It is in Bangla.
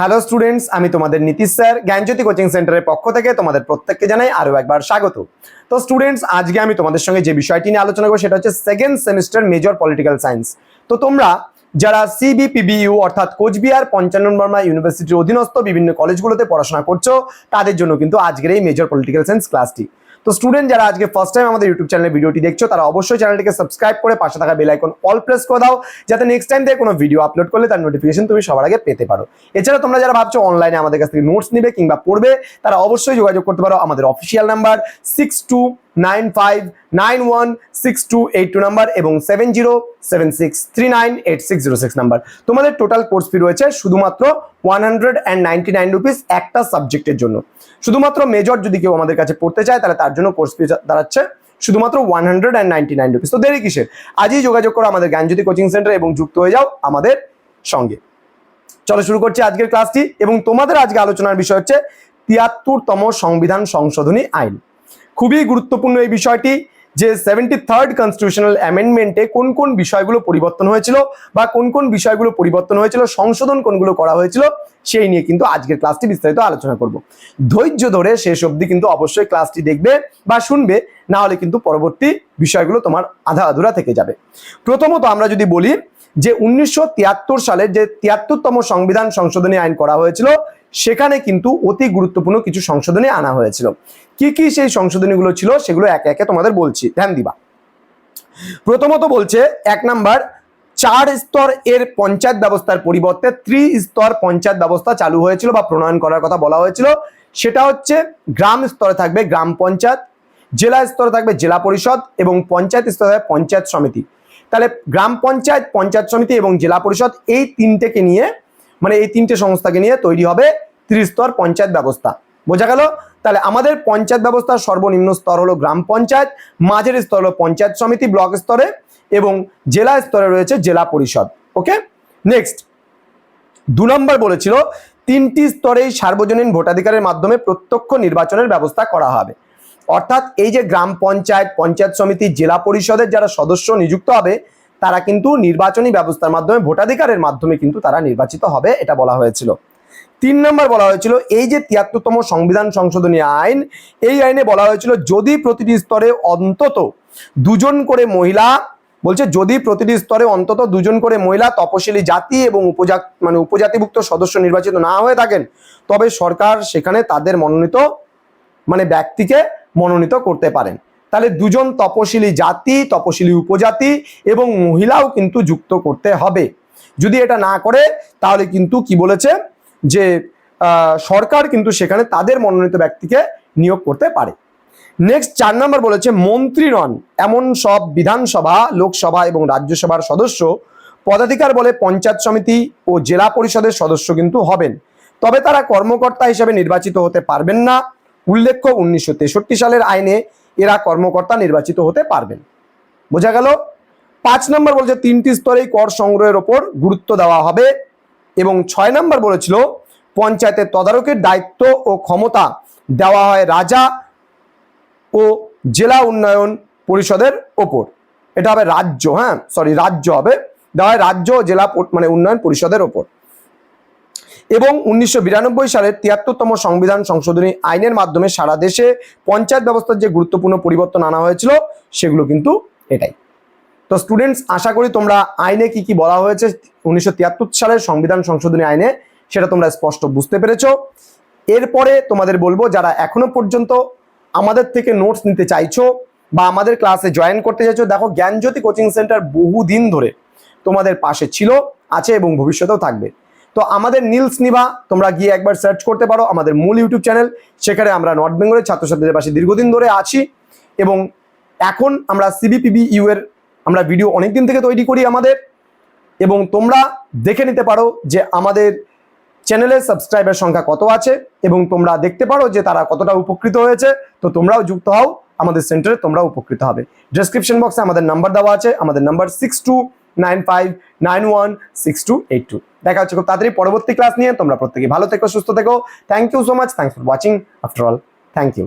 হ্যালো স্টুডেন্টস আমি তোমাদের নীতিশ স্যার, জ্ঞানজ্যোতি কোচিং সেন্টারের পক্ষ থেকে তোমাদের প্রত্যেককে জানাই আরও একবার স্বাগত। তো স্টুডেন্টস আজকে আমি তোমাদের সঙ্গে যে বিষয়টি নিয়ে আলোচনা করব সেটা হচ্ছে second semester major political science তো তোমরা যারা সিবিপিবিইউ অর্থাৎ কোচবিহার পঞ্চানন বর্মা ইউনিভার্সিটির অধীনস্থ বিভিন্ন কলেজগুলোতে পড়াশোনা করছ, তাদের জন্য কিন্তু আজকের এই মেজর পলিটিক্যাল সায়েন্স ক্লাসটি তো স্টুডেন্ট যারা আজকে ফার্স্ট টাইম আমাদের ইউটিউব চ্যানেলে ভিডিওটি দেখছ, তারা অবশ্যই চ্যানেলটিকে সাবস্ক্রাইব করে পাশে থাকা বেল আইকন অল প্রেস করে দাও, যাতে নেক্সট টাইম থেকে কোনো ভিডিও আপলোড করলে তার নোটিফিকেশন তুমি সবার আগে পেতে পারো। এছাড়া তোমরা যারা ভাবছ অনলাইনে আমাদের কাছ থেকে নোটস নিবে কিংবা পড়বে, তারা অবশ্যই যোগাযোগ করতে পারো। আমাদের official number six two nine five nine one six two eight two number এবং seven zero seven six three nine eight six zero six number. তোমাদের টোটাল কোর্স ফি রয়েছে শুধুমাত্র one hundred and ninety nine rupees একটা সাবজেক্টের জন্য। শুধুমাত্র মেজর যদি কেউ আমাদের কাছে পড়তে চায়, তাহলে তার জন্য কোর্স ফি দাঁড়াচ্ছে শুধুমাত্র one hundred and ninety nine rupees তো দেরি কিসের? আজই যোগাযোগ করো আমাদের জ্ঞানজ্যোতি কোচিং সেন্টার এবং যুক্ত হয়ে যাও আমাদের সঙ্গে। চলো শুরু করছি আজকের ক্লাসটি এবং তোমাদের আজকে আলোচনার বিষয় হচ্ছে তিয়াত্তরতম সংবিধান সংশোধনী আইন। খুবই গুরুত্বপূর্ণ এই বিষয়টি যে সেভেন্টি থার্ড কনস্টিটিউশনাল অ্যামেন্ডমেন্টে কোন কোন বিষয়গুলো পরিবর্তন হয়েছিল বা কোন কোন বিষয়গুলো পরিবর্তন হয়েছিল, সংশোধন কোনগুলো করা হয়েছিল, সেই নিয়ে কিন্তু আজকের ক্লাসটি বিস্তারিত আলোচনা করব। ধৈর্য ধরে শেষ অবধি কিন্তু অবশ্যই ক্লাসটি দেখবে বা শুনবে, না হলে কিন্তু পরবর্তী বিষয়গুলো তোমার আধা আধুরা থেকে যাবে। প্রথমত আমরা যদি বলি যে উনিশশো সালের যে তিয়াত্তরতম সংবিধান সংশোধনী আইন করা হয়েছিল, সেখানে কিন্তু অতি গুরুত্বপূর্ণ কিছু সংশোধনী আনা হয়েছিল। কি কি সেই সংশোধনীগুলো ছিল, সেগুলো একে একে তোমাদের বলছি। ধ্যান দিবা। প্রথমত বলছে, এক নাম্বার, চার স্তর এর পঞ্চায়েত ব্যবস্থার পরিবর্তে ত্রি স্তর পঞ্চায়েত ব্যবস্থা চালু হয়েছিল বা প্রণয়ন করার কথা বলা হয়েছিল। সেটা হচ্ছে, গ্রাম স্তরে থাকবে গ্রাম পঞ্চায়েত, জেলা স্তরে থাকবে জেলা পরিষদ এবং পঞ্চায়েত স্তরে পঞ্চায়েত সমিতি। তাহলে গ্রাম পঞ্চায়েত পঞ্চায়েত সমিতি এবং জেলা পরিষদ এই তিনটেকে নিয়ে মানে এই তিনটে সংস্থাকে নিয়ে তৈরি হবে ত্রিস্তর পঞ্চায়েত ব্যবস্থা। বোঝা গেল? তাহলে আমাদের পঞ্চায়েত ব্যবস্থার সর্বনিম্ন স্তর হলো গ্রাম পঞ্চায়েত, মাঝের স্তর হলো পঞ্চায়েত সমিতি ব্লক স্তরে এবং জেলা স্তরে রয়েছে জেলা পরিষদ। ওকে? নেক্সট দু নম্বর বলেছিল, তিনটি স্তরেই সার্বজনীন ভোটাধিকারের মাধ্যমে প্রত্যক্ষ নির্বাচনের ব্যবস্থা করা হবে। অর্থাৎ এই যে গ্রাম পঞ্চায়েত পঞ্চায়েত সমিতি, জেলা পরিষদের যারা সদস্য নিযুক্ত হবে, তারা কিন্তু নির্বাচনী ব্যবস্থার মাধ্যমে, ভোটাধিকারের মাধ্যমে কিন্তু তারা নির্বাচিত হবে, এটা বলা হয়েছিল। তিন নম্বর বলা হয়েছিল, এই যে তিয়াত্তরতম সংবিধান সংশোধনী আইন, এই আইনে বলা হয়েছিল, যদি প্রতিটি স্তরে অন্তত দুজন করে মহিলা, বলছে যদি প্রতিটি স্তরে অন্তত দুজন করে মহিলা তপশিলি জাতি এবং উপজাত মানে উপজাতিভুক্ত সদস্য নির্বাচিত না হয়ে থাকেন, তবে সরকার সেখানে তাদের মনোনীত মানে ব্যক্তিকে মনোনীত করতে পারেন। তাহলে দুজন তপশিলি জাতি, তপশিলি উপজাতি এবং মহিলাও কিন্তু যুক্ত করতে হবে। যদি এটা না করে, তাহলে কিন্তু কি বলেছে? যে সরকার কিন্তু সেখানে তাদের মনোনীত ব্যক্তিকে নিয়োগ করতে পারে। নেক্সট চার নম্বর বলেছে মন্ত্রী নন এমন সব বিধানসভা, লোকসভা এবং রাজ্যসভার সদস্য, পদাধিকার বলে পঞ্চায়েত সমিতি ও জেলা পরিষদের সদস্য কিন্তু হবেন। তবে তারা কর্মকর্তা হিসেবে নির্বাচিত হতে পারবেন না। উল্লেখ্য উনিশশো তেষট্টি সালের আইনে এরা কর্মকর্তা নির্বাচিত হতে পারবেন। বোঝা গেল? পাঁচ নম্বর বলছে তিনটি স্তরেই কর সংগ্রহের ওপর গুরুত্ব দেওয়া হবে এবং ছয় নম্বর বলেছিল পঞ্চায়েতের তদারকের দায়িত্ব ও ক্ষমতা দেওয়া হয় রাজা ও জেলা উন্নয়ন পরিষদের ওপর। এটা হবে রাজ্য হ্যাঁ সরি রাজ্য হবে। দেওয়া হয় রাজ্য ও জেলা মানে উন্নয়ন পরিষদের ওপর। এবং উনিশশো বিরানব্বই সালের তিয়াত্তরতম সংবিধান সংশোধনী আইনের মাধ্যমে সারা দেশে পঞ্চায়েত ব্যবস্থার যে গুরুত্বপূর্ণ পরিবর্তন আনা হয়েছিল, সেগুলো কিন্তু এটাই। তো স্টুডেন্টস আশা করি তোমরা আইনে কি কি বলা হয়েছে উনিশশো তিয়াত্তর সালের সংবিধান সংশোধনী আইনে, সেটা তোমরা স্পষ্ট বুঝতে পেরেছ। এরপরে তোমাদের বলব, যারা এখনও পর্যন্ত আমাদের থেকে নোটস নিতে চাইছো বা আমাদের ক্লাসে জয়েন করতে চাইছো, দেখো জ্ঞানজ্যোতি কোচিং সেন্টার বহুদিন ধরে তোমাদের পাশে ছিল, আছে এবং ভবিষ্যতেও থাকবে। তো আমাদের নীলস নিভা, তোমরা গিয়ে একবার সার্চ করতে পারো আমাদের মূল ইউটিউব চ্যানেল সেখানে আমরা নর্থ বেঙ্গলের ছাত্রছাত্রীদের পাশে দীর্ঘদিন ধরে আছি এবং এখন আমরা সিবিপিবি ইউ এর আমরা ভিডিও অনেক দিন থেকে তৈরি করি আমাদের এবং তোমরা দেখে নিতে পারো যে আমাদের চ্যানেলের সাবস্ক্রাইবার সংখ্যা কত আছে এবং তোমরা দেখতে পারো যে তারা কতটা উপকৃত হয়েছে। তো তোমরাও যুক্ত হও, আমাদের সেন্টারে তোমরাও উপকৃত হবে। ডেসক্রিপশন বক্সে আমাদের নাম্বার দেওয়া আছে, আমাদের number six two nine five nine one six two eight two. দেখা হচ্ছে খুব তাড়াতাড়ি পরবর্তী ক্লাস নিয়ে। তোমরা প্রত্যেকে ভালো থেকো, সুস্থ থেকো। Thank you so much thanks for watching after all thank you